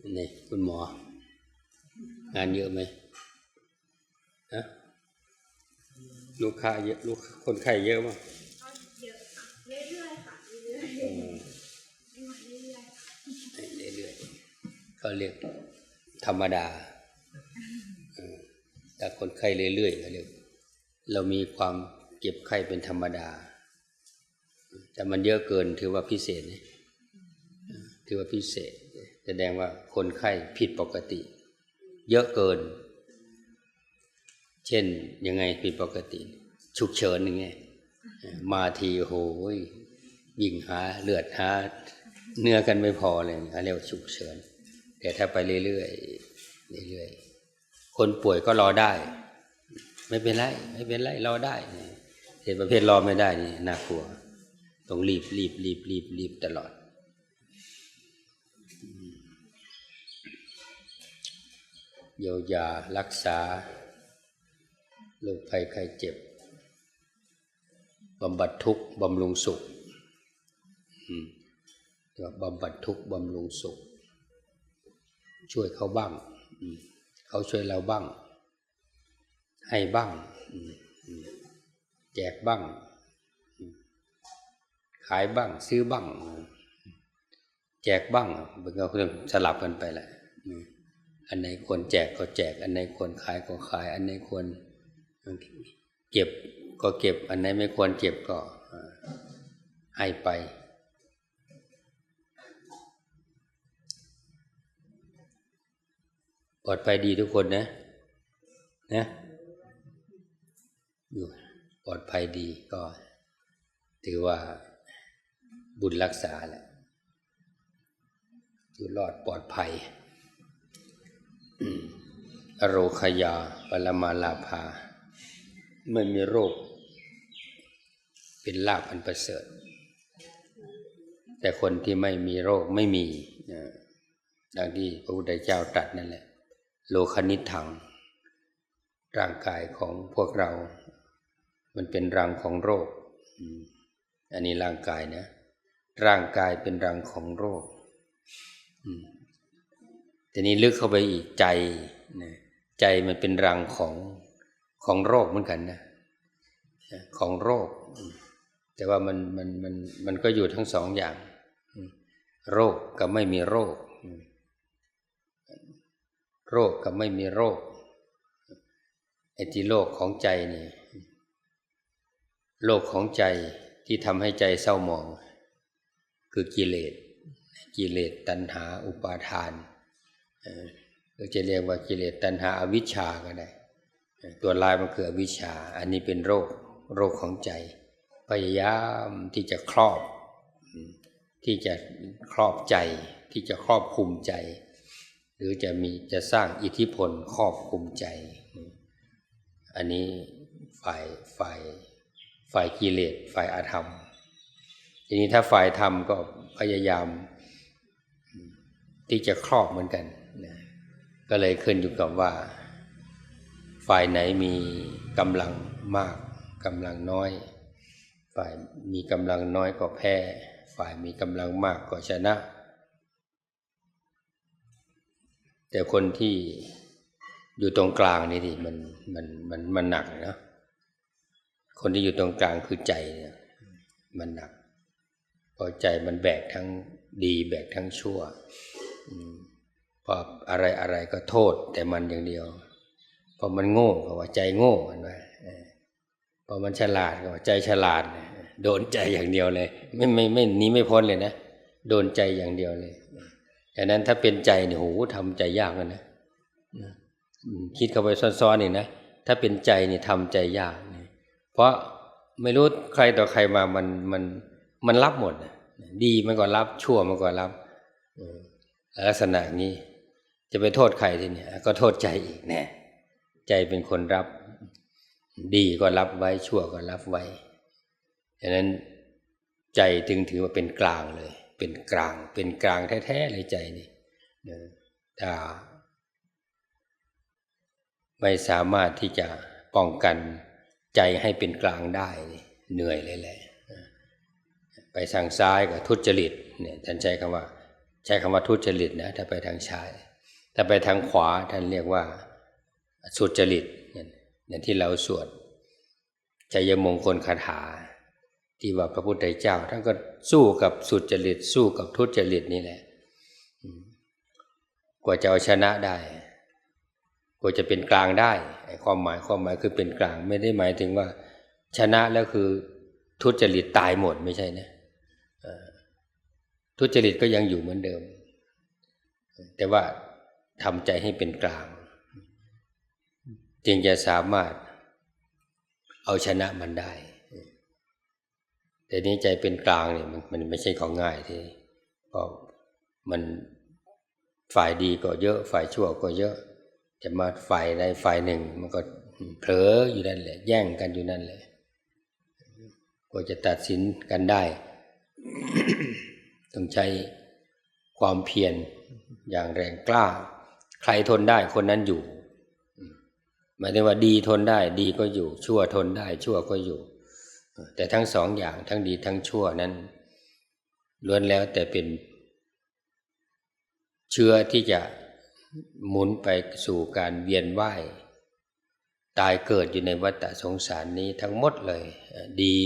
นี่คุณหมอ งานเยอะไหมฮะลูกค้าเยอะลูกคนไข้เยอะมั้ยเยอะค่ะเรื่อยๆค่ะเรื่อยอืมๆไม่ไหวเรื่อยๆเรื่อยๆเขาเรียกธรรมดาแต่คนไข้เรื่อยๆเขาเรียกเรามีความเจ็บไข้เป็นธรรมดา แต่มันเยอะเกินถือว่าพิเศษนะถือว่าพิเศษ แสดงว่าคนไข้ผิดปกติ เยอะเกิน เช่นยังไงผิดปกติ ฉุกเฉินอย่างเงี้ยมาทีโหยวิ่งหาเลือดหาเนื้อกันไม่พอเลยเขาเรียกว่าฉุกเฉิน แต่ถ้าไปเรื่อยๆเรื่อยๆคนป่วยก็รอได้ ไม่เป็นไรไม่เป็นไรรอได้เห็นประเภทรอไม่ได้นี่น่ากลัว ต้องรีบรีบรีบรีบรีบตลอด เยียวยารักษาโรคภัยไข้เจ็บบำบัดทุกข์บำรุงสุขบำบัดทุกข์บำรุงสุข ช่วยเขาบ้าง เขาช่วยเราบ้าง ให้บ้าง แจกบ้าง ขายบ้าง ซื้อบ้าง แจกบ้างมันก็สลับกันไปแหละ อันไหนควรแจกก็แจก อันไหนควรขายก็ขาย อันไหนควรเก็บก็เก็บ อันไหนไม่ควรเก็บก็ให้ไป ปลอดภัยดีทุกคนนะ นะอยู่ปลอดภัยดีก็ ถือว่าบุญรักษาแหละอยู่รอดปลอดภัย อโรคยาปรมาลาภาไม่มีโรค เป็นลาภอันประเสริฐ แต่คนที่ไม่มีโรคไม่มีดังที่พระพุทธเจ้าตรัสนั่นแหละ โลคนิทัง ร่างกายของพวกเรา มันเป็นรังของโรค อันนี้ร่างกายนะ ร่างกายเป็นรังของโรค ทีนี้ลึกเข้าไปอีกใจนะใจมันเป็นรังของของโรคเหมือนกันนะของโรค แต่ว่ามันมันมันมันก็อยู่ทั้งสองอย่าง โรคกับไม่มีโรค โรคกับไม่มีโรคไอ้ที่โรคของใจนี่โรคของใจที่ทำให้ใจเศร้าหมอง คือกิเลสกิเลสตัณหาอุปาทาน เราจะเรียกว่ากิเลสตัณหาอวิชชาก็ได้ ตัวลายมันคืออวิชชา อันนี้เป็นโรคโรคของใจ พยายามที่จะครอบ ที่จะครอบใจ ที่จะครอบคุมใจ หรือจะมีจะสร้างอิทธิพลครอบคุมใจ อันนี้ฝ่ายฝ่ายฝ่ายกิเลสฝ่ายอาธรรม ทีนี้ถ้าฝ่ายธรรมก็พยายามที่จะครอบเหมือนกัน ก็เลยขึ้นอยู่กับว่า ฝ่ายไหนมีกำลังมากกำลังน้อย ฝ่ายมีกำลังน้อยก็แพ้ ฝ่ายมีกำลังมากก็ชนะ แต่คนที่อยู่ตรงกลางนี่ดิมันมันมันมันหนักนะคนที่อยู่ตรงกลางคือใจเนี่ยมันหนักพราะใจมันแบกทั้งดีแบกทั้งชั่วอืม พออะไรอะไรก็โทษแต่มันอย่างเดียว พอมันโง่ก็ว่าใจโง่กันว่าพอมันฉลาดก็ว่าใจฉลาด โดนใจอย่างเดียวเลย ไม่ไม่ไม่หนี้ไม่พ้นเลยนะ โดนใจอย่างเดียวเลยดังนั้นถ้าเป็นใจเนี่ยโหทำใจยากเลยนะ คิดเข้าไปซ้อนๆนี่นะ ถ้าเป็นใจนี่ทำใจยาก เพราะไม่รู้ใครต่อใครมามันมันมันรับหมด ดีมันก็รับชั่วมันก็รับลักษณะนี้ จะไปโทษใครทีนี้ก็โทษใจอีกแน่ใจเป็นคนรับ ดีก็รับไว้ชั่วก็รับไว้ดังนั้นใจถึงถือว่าเป็นกลางเลย เป็นกลาง เป็นกลางแท้ๆเลยใจนี่ถ้าไม่สามารถที่จะป้องกันใจให้เป็นกลางได้เหนื่อยเลยแหละไปทางซ้ายก็ทุจริตเนี่ยท่านใช้คำว่า ใช้คำว่าทุจริตนะถ้าไปทางซ้าย ถ้าไปทางขวาท่านเรียกว่าสุจริตอย่างที่เราสวดชัยมงคลคาถา ที่ว่าพระพุทธเจ้าท่านก็สู้กับสุจริต สู้กับทุจริตนี่แหละ กว่าจะเอาชนะได้ กว่าจะเป็นกลางได้ความหมายความหมายคือเป็นกลาง ไม่ได้หมายถึงว่า ชนะแล้วคือทุจริตตายหมดไม่ใช่นะทุจริตก็ยังอยู่เหมือนเดิม แต่ว่า ทำใจให้เป็นกลาง จึงจะสามารถเอาชนะมันได้ แต่นี้ใจเป็นกลางเนี่ยมันมันไม่ใช่ของง่ายทีเพราะมันฝ่ายดีก็เยอะ ฝ่ายชั่วก็เยอะ จะมาฝ่ายใดฝ่ายหนึ่ง มันก็เผลออยู่นั่นแหละ แย่งกันอยู่นั่นแหละกว่าจะตัดสินกันได้ ต้องใช้ความเพียรอย่างแรงกล้า ใครทนได้คนนั้นอยู่ หมายถึงว่าดีทนได้ ดีก็อยู่ ชั่วทนได้ ชั่วก็อยู่ แต่ทั้งสองอย่างทั้งดีทั้งชั่วนั้นล้วนแล้วแต่เป็นเชื้อที่จะหมุนไปสู่การเวียนว่ายตายเกิดอยู่ในวัฏสงสารนี้ทั้งหมดเลย ดี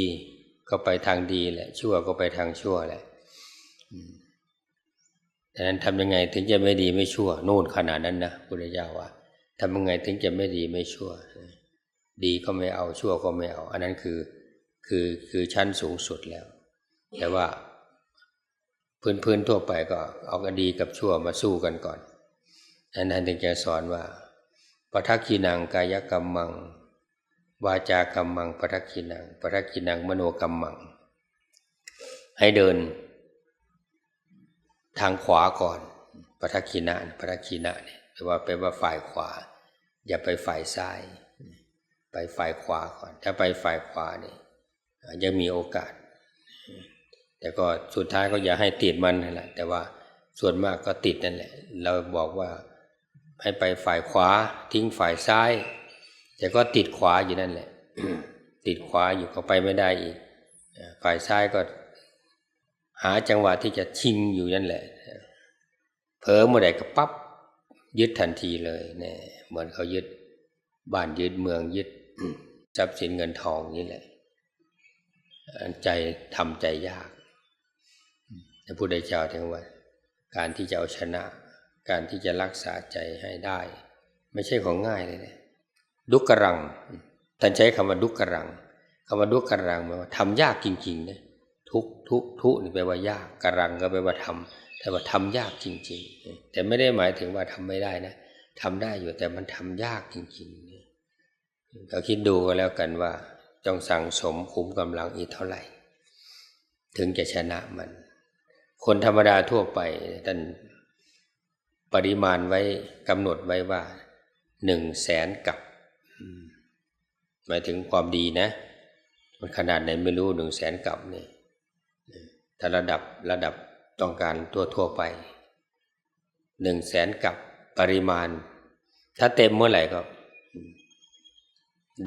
ก็ไปทางดีแหละ ชั่วก็ไปทางชั่วแหละ ดังนั้นทำยังไงถึงจะไม่ดีไม่ชั่วนู่นขนาดนั้นนะพุทธเจ้าว่าทำยังไงถึงจะไม่ดีไม่ชั่ว ดีก็ไม่เอาชั่วก็ไม่เอา อันนั้นคือคือคือชั้นสูงสุดแล้ว แต่ว่าพื้นพื้นทั่วไปก็เอากดีกับชั่วมาสู้กันก่อนอันนั้นถึงจะสอนว่าปทักขีนังกายกรรมัง วาจากรรมังปทักขีนังปทักขีนังมโนกรรมัง ให้เดิน ทางขวาก่อนปทักขีนะปทักขีนะเนี่ยแปลว่าแปลว่าฝ่ายขวา อย่าไปฝ่ายซ้าย ไปฝ่ายขวาก่อน ถ้าไปฝ่ายขวาเนี่ยยังมีโอกาส แต่ก็สุดท้ายก็อย่าให้ติดมันนั่นแหละแต่ว่าส่วนมากก็ติดนั่นแหละ เราบอกว่าให้ไปฝ่ายขวา ทิ้งฝ่ายซ้าย แต่ก็ติดขวาอยู่นั่นแหละ ติดขวาอยู่ก็ไปไม่ได้อีก ฝ่ายซ้ายก็ หาจังหวะที่จะชิงอยู่นั่นแหละเผลอเมื่อใดก็ปั๊บยึดทันทีเลยเนี่ยเหมือนเขายึดบ้านยึดเมืองยึดทรัพย์สินเงินทองนี่แหละใจทำใจยากพระพุทธเจ้าถึงว่า การที่จะเอาชนะ การที่จะรักษาใจให้ได้ ไม่ใช่ของง่ายเลยนะดุกรังท่านใช้คำว่าดุกรังคำว่าดุกรังหมายว่าทำยากจริงๆนะ ทุกทุกทุนี่แปลว่ายากกรังก็แปลว่าทำแต่ว่าทำยากจริง ๆ แต่ไม่ได้หมายถึงว่าทำไม่ได้นะทำได้อยู่แต่มันทำยากจริงๆก็คิดดูก็แล้วกันว่าจงสั่งสมขุมกำลังอีกเท่าไหร่ ถึงจะชนะมัน คนธรรมดาทั่วไปท่านปริมาณไว้กำหนดไว้ว่าหนึ่งแสนกับหมายถึงความดีนะ มันขนาดไหนไม่รู้หนึ่งแสนกับนี่ ถ้าระดับระดับต้องการทั่วทั่วไปหนึ่งแสนกับปริมาณ ถ้าเต็มเมื่อไหร่ก็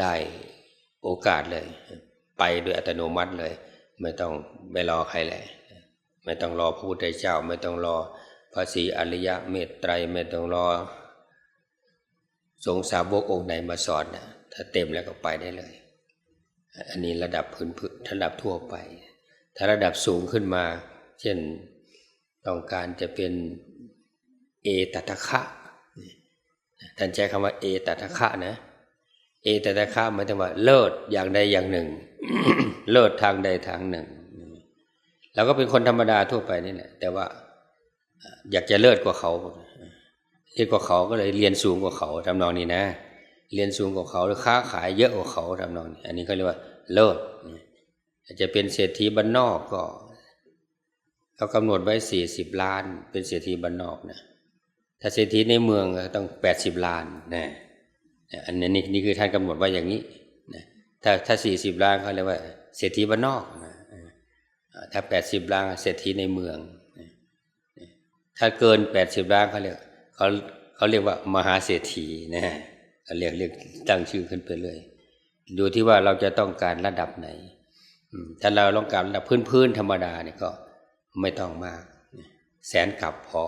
ได้โอกาสเลย ไปโดยอัตโนมัติเลย ไม่ต้องไม่รอใครเลยไม่ต้องรอพระพุทธเจ้า ไม่ต้องรอพระศรีอริยะเมตไตรไม่ต้องรอ สงสาวกองค์ไหนมาสอนนะถ้าเต็มแล้วก็ไปได้เลย อันนี้ระดับพื้นพื้นระดับทั่วไป ถ้าระดับสูงขึ้นมา เช่นต้องการจะเป็นเอตตะคะท่านใช้คำว่าเอตตะคะนะ เอตตะคะหมายถึงว่าเลิศอย่างใดอย่างหนึ่ง เลิศทางใดทางหนึ่งเราก็เป็นคนธรรมดาทั่วไปนี่แหละแต่ว่าอยากจะเลิศกว่าเขาเลิศกว่าเขาก็เลยเรียนสูงกว่าเขาทำนองนี้นะ เรียนสูงกว่าเขาหรือค้าขายเยอะกว่าเขาทำนองนี้ อันนี้เขาเรียกว่าเลิศ อาจจะเป็นเศรษฐีบ้านนอกก็เขากำหนดไว้สี่สิบล้าน เป็นเศรษฐีบ้านนอกนะถ้าเศรษฐีในเมืองต้องแปดสิบล้านนะอันนี้นี่คือท่านกำหนดไว้อย่างนี้นะถ้าถ้าสี่สิบล้านเขาเรียกว่า เศรษฐีบ้านนอกนะถ้าแปดสิบล้านเศรษฐีในเมือง ถ้าเกินแปดสิบล้านเขาเรียกเขาเขาเรียกว่ามหาเศรษฐีนะเรียกเรียกตั้งชื่อขึ้นไปเลย ดูที่ว่าเราจะต้องการระดับไหน ถ้าเราต้องการระดับพื้นๆธรรมดาเนี่ยก็ไม่ต้องมาก แสนกับพอ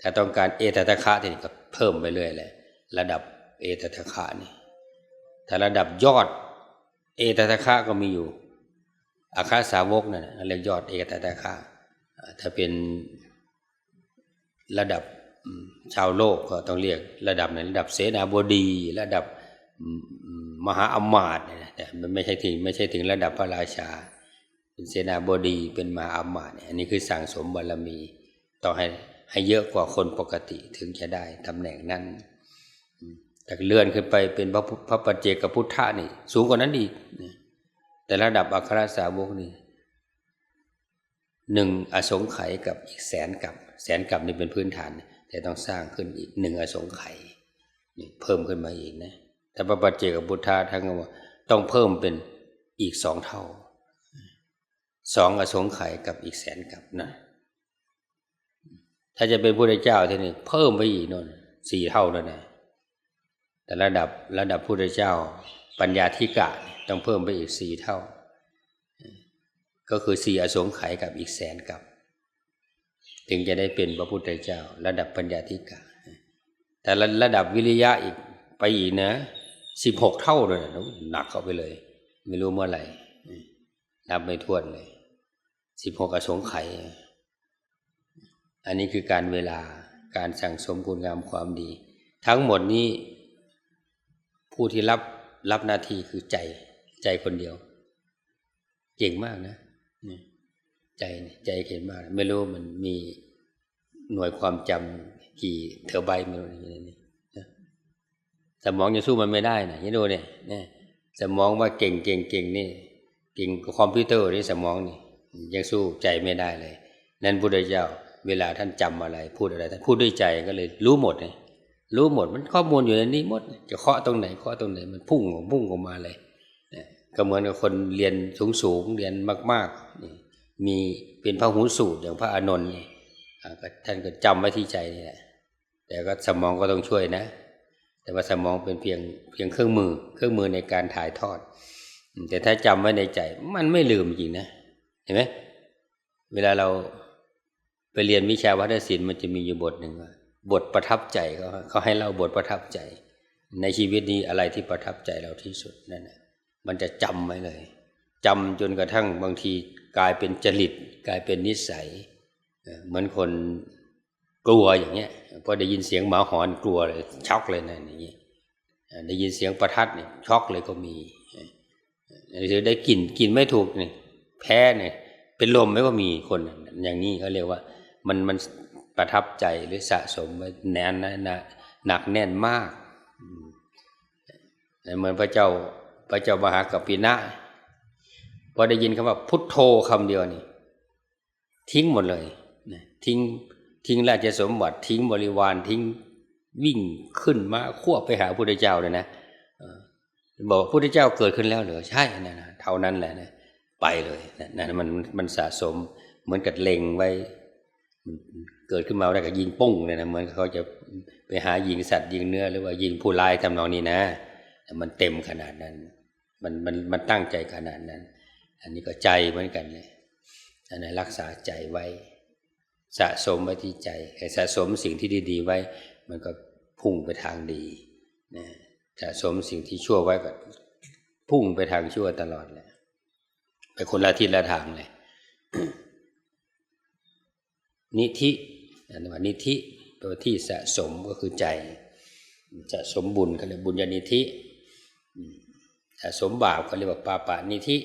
ถ้าต้องการเอตตะคะนี่ก็เพิ่มไปเรื่อยเลยระดับเอตตะคะนี่ถ้าระดับยอด เอตตะคะก็มีอยู่อาคาสาวกนั่นเรียกยอดเอตตะคะอ่าถ้าเป็นระดับชาวโลกก็ต้องเรียกระดับไหนระดับเสนาบดี ระดับ มอืมมหาอมาตย์เนี่ยนะแต่มันไม่ใช่ถึงไม่ใช่ถึงระดับพระราชา เป็นเสนาบดีเป็นมหาอมาตย์เนี่ยอันนี้คือสั่งสมบารมีต้องให้ให้เยอะกว่าคนปกติถึงจะได้ตำแหน่งนั้นแต่เลื่อนขึ้นไปเป็นพระพระปัจเจกพุทธะนี่ สูงกว่านั้นอีกแต่ระดับอัครสาวกนี่หนึ่งอสงไขยกับอีกแสนกับ แสนกับนี่เป็นพื้นฐาน แต่ต้องสร้างขึ้นอีกหนึ่งอสงไข่เพิ่มขึ้นมาอีกนะ แต่พระปัจเจกพุทธะท่านก็ว่าต้องเพิ่มเป็นอีกสองเท่าสองอสงไขยกับอีกแสนกับนะถ้าจะเป็นพระเจ้าทีนี้เพิ่มไปอีกโน่นสี่เท่าแล้วนะแต่ระดับระดับพระเจ้า ปัญญาธิกะต้องเพิ่มไปอีกสี่เท่า ก็คือสี่อสงไขยกับอีกแสนกับถึงจะได้เป็นพระพุทธเจ้า ระดับปัญญาธิกะแต่ระระดับวิริยะอีกไปอีกนะ สิบหกเท่าเลยนะหนักเข้าไปเลย ไม่รู้เมื่อไหร่นับไม่ถ้วนเลยสิบหกอสงไขยอันนี้คือการเวลาการสั่งสมคุณงามความดี ทั้งหมดนี้ ผู้ที่รับรับหน้าที่คือใจใจคนเดียว เก่งมากนะใจใจเก่งมาก ไม่รู้มันมีหน่วยความจำกี่เทอร์ไบต์ไม่รู้นี่นี่นะ สมองยังสู้มันไม่ได้นะนี่ดูเนี่ยเนี่ยสมองว่าเก่งเก่งเก่งนี่เก่งคอมพิวเตอร์นี่สมองนี่ยังสู้ใจไม่ได้เลย นั้นพุทธเจ้า เวลาท่านจำอะไร พูดอะไรท่านพูดด้วยใจก็เลยรู้หมดเลยรู้หมดมันข้อมูลอยู่ในนี้หมด จะเคาะตรงไหนเคาะตรงไหนมันพุ่งออกพุ่งออกมาเลยนะก็เหมือนกับคนเรียนสูงสูงๆเรียนมากๆนี่มีเป็นพระหูสูตรอย่างพระอานนท์นี่ท่านก็จำไว้ที่ใจนี่แหละแต่ก็สมองก็ต้องช่วยนะ แต่ว่าสมองเป็นเพียงเพียงเครื่องมือ เครื่องมือในการถ่ายทอด แต่ถ้าจำไว้ในใจมันไม่ลืมจริงนะ เห็นไหมเวลาเราไปเรียนวิชาวัฒนศิลป์มันจะมีอยู่บทหนึ่งบทประทับใจเขาเขาให้เล่าบทประทับใจ ในชีวิตนี้อะไรที่ประทับใจเราที่สุดนั่นนะมันจะจำไว้เลยจำจนกระทั่งบางทีกลายเป็นจริต กลายเป็นนิสัย เหมือนคน กลัวอย่างเงี้ยพอได้ยินเสียงหมาหอนกลัวเลยช็อกเลยนะอย่างนี้เอ่อได้ยินเสียงประทัดเนี่ยช็อกเลยก็มีหรือได้กลิ่นกลิ่นไม่ถูกเนี่ยแพ้เนี่ยเป็นลมไม่ก็มีคนอย่างนี้เขาเรียกว่า มันมันประทับใจหรือสะสมไว้แน่นนะนะหนักแน่นมากเหมือนพระเจ้าพระเจ้ามหากัปปินะพอได้ยินคำว่าพุทโธคำเดียวนี่ ทิ้งหมดเลยทิ้ง ทิ้งราชสมบัติทิ้งบริวารทิ้งวิ่งขึ้นมาควบไปหาพระพุทธเจ้าเลยนะบอกพระพุทธเจ้าเกิดขึ้นแล้วเหรอใช่นะนะเท่านั้นแหละนะไปเลยนะมันมันสะสมเหมือนกับเล็งไว้ เกิดขึ้นมาได้วก็ยิงปุ้งเลยนะเหมือนเขาจะไปหายิงสัตว์ยิงเนื้อ หรือว่ายิงผู้ร้ายทำนองนี้นะแต่มันเต็มขนาดนั้น มันมันมันตั้งใจขนาดนั้น อันนี้ก็ใจเหมือนกันเลยอันนั้นรักษาใจไว้ สะสมไว้ที่ใจสะสมสิ่งที่ดี ๆ ไว้ มันก็พุ่งไปทางดีนะสะสมสิ่งที่ชั่วไว้ก็พุ่งไปทางชั่วตลอดเลยไปคนละทิศละทางเลยนิธิอันว่านิธิตัวที่สะสมก็คือใจสะสมบุญเขาเรียกบุญญานิธิสะสมบาปเขาเรียกว่าปาปานิธิ